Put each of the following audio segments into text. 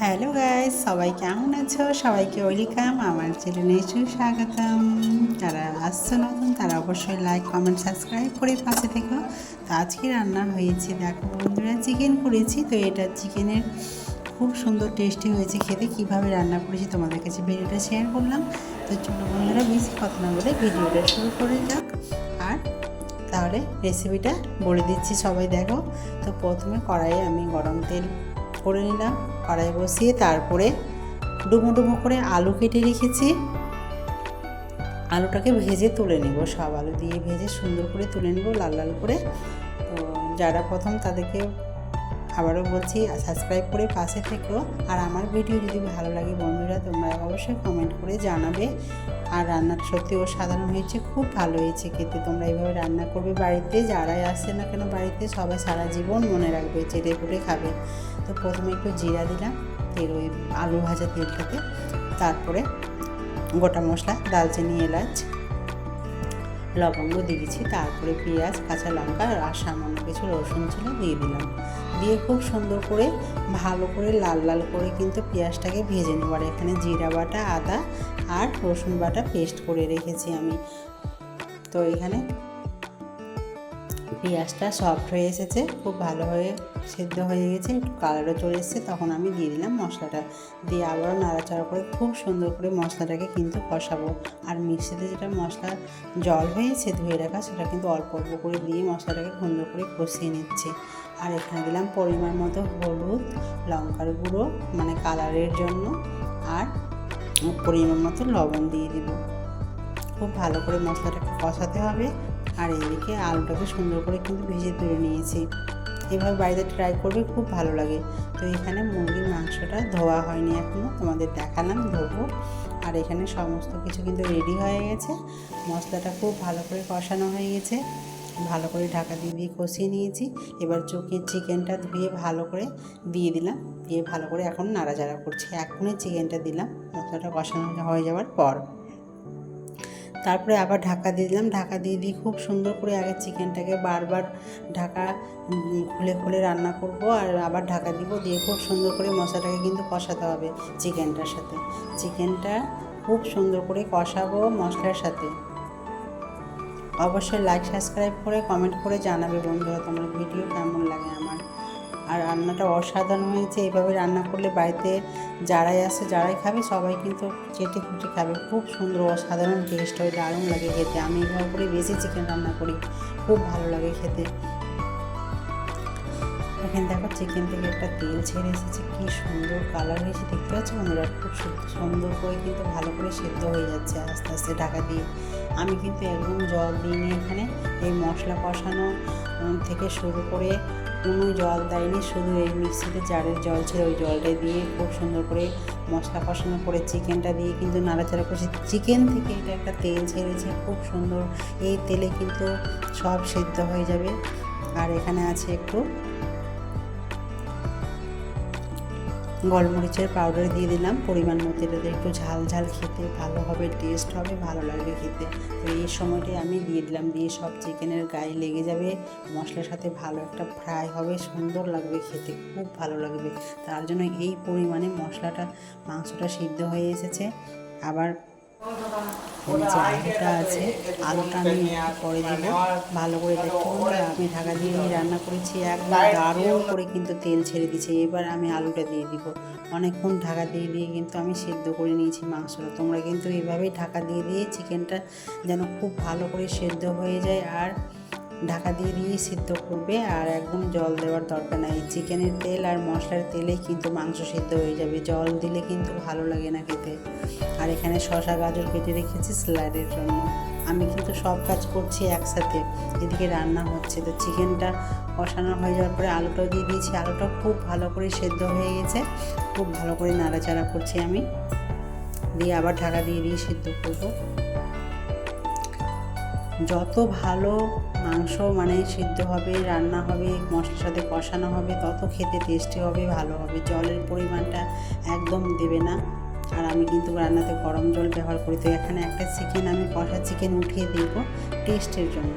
Hello guys, সবাই কেমন আছো? সবাইকে ওয়েলকাম, আমার চ্যানেলে সুস্বাগতম যারা আসছো নতুন, তারা অবশ্যই লাইক কমেন্ট সাবস্ক্রাইব করে পাশে থেকো। তো আজকে রান্না হয়েছে, দেখো বন্ধুরা চিকেন করেছি। তো এটা চিকেনের খুব সুন্দর টেস্টি হয়েছে খেতে। কীভাবে রান্না করেছি তোমাদের কাছে ভিডিওটা শেয়ার করলাম। তো চলো বন্ধুরা, বেশি কথা না বলে ভিডিওটা শুরু করে যাক। আর তাহলে রেসিপিটা বলে দিচ্ছি সবাই, দেখো। তো প্রথমে কড়াইয়ে আমি গরম তেল করে নিলাম, কড়াই বসিয়ে তারপরে ডুমো ডুমো করে আলু কেটে রেখেছি। আলুটাকে ভেজে তুলে নিব, সব আলু দিয়ে ভেজে সুন্দর করে তুলে নিব লাল লাল করে। তো যারা প্রথম তাদেরকে আবারও বলছি সাবস্ক্রাইব করে পাশে থেকেও আর আমার ভিডিও যদি ভালো লাগে বন্ধুরা, তোমরা অবশ্যই কমেন্ট করে জানাবে। আর রান্নাটা সত্যি অসাধারণ হয়েছে, খুব ভালো হয়েছে খেতে। তোমরা এইভাবে রান্না করবে বাড়িতে, যারাই আসে না কেন বাড়িতে, সবাই সারা জীবন মনে রাখবে, চেটে পুটে খাবে। তো প্রথমে একটু জিরা দিলাম, তেল ওই আলু ভাজা তেলটাতে। তারপরে গোটা মশলা দালচিনি এলাচ লবঙ্গ দিয়েছি তারপরে পেঁয়াজ, কাঁচা লঙ্কা আর সামান্য কিছু রসুন ছিল দিয়ে দিলাম। দিয়ে খুব সুন্দর করে, ভালো করে লাল লাল করে কিন্তু পেঁয়াজটাকে ভেজে নেব। আর এখানে জিরা বাটা, আদা আর রসুন বাটা পেস্ট করে রেখেছি আমি। তো এখানে পেঁয়াজটা সফট হয়ে এসেছে, খুব ভালো হয়ে সেদ্ধ হয়ে গেছে, একটু কালারও চলে এসেছে, তখন আমি দিয়ে দিলাম মশলাটা। দিয়ে আবারও নাড়াচাড়া করে খুব সুন্দর করে মশলাটাকে কিন্তু কষাবো। আর মিক্সিতে যেটা মশলা জল হয়েছে, ধুয়ে রাখা, সেটা কিন্তু অল্প অল্প করে দিয়ে মশলাটাকে সুন্দর করে কষিয়ে নিচ্ছি। আর এখানে দিলাম পরিমাণ মতো হলুদ, লঙ্কার গুঁড়ো মানে কালারের জন্য, আর পরিমাণ মতো লবণ দিয়ে দিব। খুব ভালো করে মশলাটাকে কষাতে হবে। আর এদিকে আলুটাকে সুন্দর করে কিন্তু ভেজে তুলে নিয়েছি। এভাবে বাড়িতে ট্রাই করবে খুব ভালো লাগে। তো এখানে মুরগির মাংসটা ধোয়া হয়নি এখনও তোমাদের দেখালাম, ধোবো। আর এখানে সমস্ত কিছু কিন্তু রেডি হয়ে গেছে। মশলাটা খুব ভালো করে কষানো হয়ে গেছে। ভালো করে ঢাকা দিয়ে দিয়ে কষিয়ে নিয়েছি। এবার চোখের চিকেনটা ধুয়ে ভালো করে দিয়ে দিলাম। দিয়ে ভালো করে এখন নাড়াচাড়া করছি। এখনই চিকেনটা দিলাম। মশলাটা কষানো হয়ে যাওয়ার পর। তারপরে আবার ঢাকা দিয়ে দিলাম। ঢাকা দিয়ে দিয়ে খুব সুন্দর করে আগে চিকেনটাকে বারবার ঢাকা খুলে খুলে রান্না করব আর আবার ঢাকা দিব। দিয়ে খুব সুন্দর করে মশলাটাকে কিন্তু কষাতে হবে চিকেনটার সাথে। চিকেনটা খুব সুন্দর করে কষাবো মশলার সাথে। অবশ্যই লাইক সাবস্ক্রাইব করে কমেন্ট করে জানাবে বন্ধুরা তোমার ভিডিও কেমন লাগে আমার। আর রান্নাটা অসাধারণ হয়েছে। এইভাবে রান্না করলে বাড়িতে যারাই আসে, যারাই খাবে, সবাই কিন্তু চেটে কুটে খাবে। খুব সুন্দর, অসাধারণ টেস্ট হয়, দারুণ লাগে খেতে। আমি এইভাবে করে বেশি চিকেন রান্না করি। খুব ভালো লাগে খেতে। এখানে দেখো চিকেন থেকে একটা তেল ছেড়ে এসেছে। কী সুন্দর কালার হয়েছে, দেখতে পাচ্ছ বন্ধুরা? খুব সুন্দর করে কিন্তু ভালো করে সেদ্ধ হয়ে যাচ্ছে আস্তে আস্তে ঢাকা দিয়ে। আমি কিন্তু একদম জল দিইনি এখানে এই মশলা কষানো থেকে শুরু করে কোনো জল দেয়নি, শুধু এই মিক্সিতে চারের জল ছিল, ওই জলটা দিয়ে খুব সুন্দর করে মশলা কষানো করে চিকেনটা দিয়ে কিন্তু নাড়াচাড়া করেছি চিকেন থেকে এটা একটা তেল ছেড়েছে, খুব সুন্দর। এই তেলে কিন্তু সব সেদ্ধ হয়ে যাবে। আর এখানে আছে একটু গোলমরিচের পাউডার দিয়ে দিলাম। পরিমাণ মতো এটাতে একটু ঝাল ঝাল খেতে, ভালো হবে টেস্ট হবে, ভালো লাগবে খেতে। তো এই সময়টাই আমি দিয়ে দিলাম। দিয়ে সব চিকেনের গায়ে লেগে যাবে। মশলার সাথে ভালো একটা ফ্রাই হবে, সুন্দর লাগবে খেতে, খুব ভালো লাগবে। তার জন্য এই পরিমাণে মশলাটা, মাংসটা সিদ্ধ হয়ে এসেছে। আবার আলুটা ভালো করে আমি ঢাকা দিয়ে রান্না করেছি করে কিন্তু তেল ছেড়ে দিয়েছে। এবার আমি আলুটা দিয়ে দিব। অনেকক্ষণ ঢাকা দিয়ে দিয়ে কিন্তু আমি সেদ্ধ করে নিয়েছি মাংসটা। তোমরা কিন্তু এভাবেই ঢাকা দিয়ে দিয়ে চিকেনটা যেন খুব ভালো করে সেদ্ধ হয়ে যায় আর ঢাকা দিয়ে দিয়ে সিদ্ধ করবে আর একদম জল দেওয়ার দরকার নাই। চিকেনের তেল আর মশলার তেলেই কিন্তু মাংস সিদ্ধ হয়ে যাবে। জল দিলে কিন্তু ভালো লাগে না খেতে। আর এখানে শশা গাজর কেটে রেখেছি স্যালাডের জন্য। আমি কিন্তু সব কাজ করছি একসাথে। এদিকে রান্না হচ্ছে। তো চিকেনটা কষানো হয়ে যাওয়ার পরে আলুটাও দিয়ে দিয়েছি। আলুটা খুব ভালো করে সেদ্ধ হয়ে গেছে। খুব ভালো করে নাড়াচাড়া করছি আমি। দিয়ে আবার ঢাকা দিয়ে দিয়ে সিদ্ধ করব। যত ভালো মাংস মানে সিদ্ধ হবে, রান্না হবে, মশলার সাথে কষানো হবে, তত খেতে টেস্টি হবে, ভালো হবে। জলের পরিমাণটা একদম দেবে না। আর আমি কিন্তু রান্নাতে গরম জল ব্যবহার করি। তো এখানে একটা চিকেন আমি কষা চিকেন উঠিয়ে দেবো টেস্টের জন্য।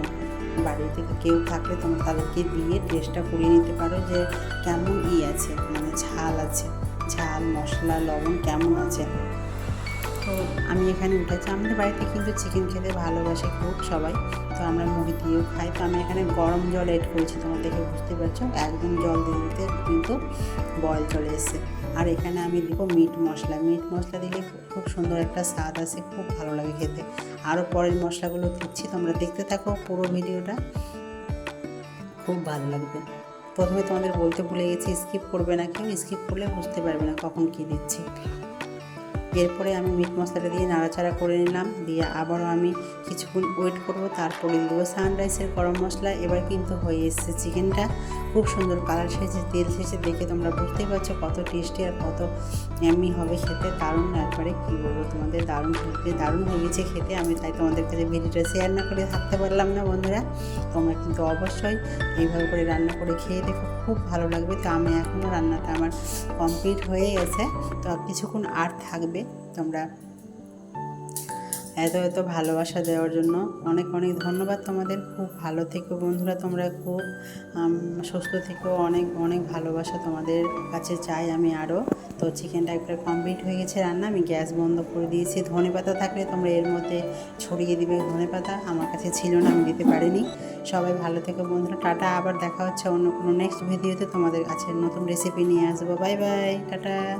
বাড়ি থেকে কেউ থাকলে তোমরা তাদেরকে দিয়ে টেস্টটা করিয়ে নিতে পারো যে কেমন ই আছে মানে ঝাল আছে। ঝাল, মশলা, লবণ কেমন আছে? তো আমি এখানে উঠেছি। আমাদের বাড়িতে কিন্তু চিকেন খেতে ভালোবাসে খুব সবাই। তো আমরা মুড়ি দিয়েও খাই। তো আমি এখানে গরম জল এড করেছি, তোমরা দেখে বুঝতে পারছ। একদম জল দিয়ে দিতে কিন্তু বয়েল চলে এসছে। আর এখানে আমি দিব মিট মশলা। মিট মশলা দিলে খুব সুন্দর একটা স্বাদ আসে, খুব ভালো লাগে খেতে। আরও পরের মশলাগুলো দিচ্ছি, তোমরা দেখতে থাকো পুরো ভিডিওটা। খুব ভালো লাগবে। প্রথমে তোমাদের বলতে ভুলে গেছি স্কিপ করবে না কেউ। স্কিপ করলে বুঝতে পারবে না কখন কী দিচ্ছি। এরপরে আমি মিট মশলাটা দিয়ে নাড়াচাড়া করে নিলাম। দিয়ে আবারও আমি কিছুক্ষণ ওয়েট করব। তারপরে দেবো সানরাইসের গরম মশলা। এবার কিন্তু হয়ে এসছে চিকেনটা খুব সুন্দর কালার সেজে তেল সেজে দেখে তোমরা বুঝতেই পারছ কত টেস্টি আর কত এমনি হবে খেতে। দারুণ একবারে কী বলব তোমাদের, দারুণ খেতে, দারুণ হয়ে গেছে খেতে। আমি তাই তোমাদের কাছে ভিডিওটা শেয়ার না করে থাকতে পারলাম না বন্ধুরা। তোমরা কিন্তু অবশ্যই এইভাবে করে রান্না করে খেয়ে দেখো, খুব ভালো লাগবে। তো আমি এখনও রান্নাটা আমার কমপ্লিট হয়ে গেছে। তো কিছুক্ষণ আর থাকবে। তোমরা। এত এত ভালোবাসা দেওয়ার জন্য অনেক অনেক ধন্যবাদ তোমাদের। খুব ভালো থেকো বন্ধুরা তোমরা, খুব সুস্থ থেকো। অনেক অনেক ভালোবাসা তোমাদের কাছে চাই আমি আরও। তো চিকেনটা একবার কমপ্লিট হয়ে গেছে রান্না। আমি গ্যাস বন্ধ করে দিয়েছি। ধনে পাতা থাকলে তোমরা এর মধ্যে ছড়িয়ে দিবে ধনে পাতা। আমার কাছে ছিল না, আমি দিতে পারিনি। সবাই ভালো থেকো বন্ধুরা। টাটা, আবার দেখা হচ্ছে অন্য কোনো নেক্সট ভিডিওতে তোমাদের কাছে নতুন রেসিপি নিয়ে আসব। Bye bye tata.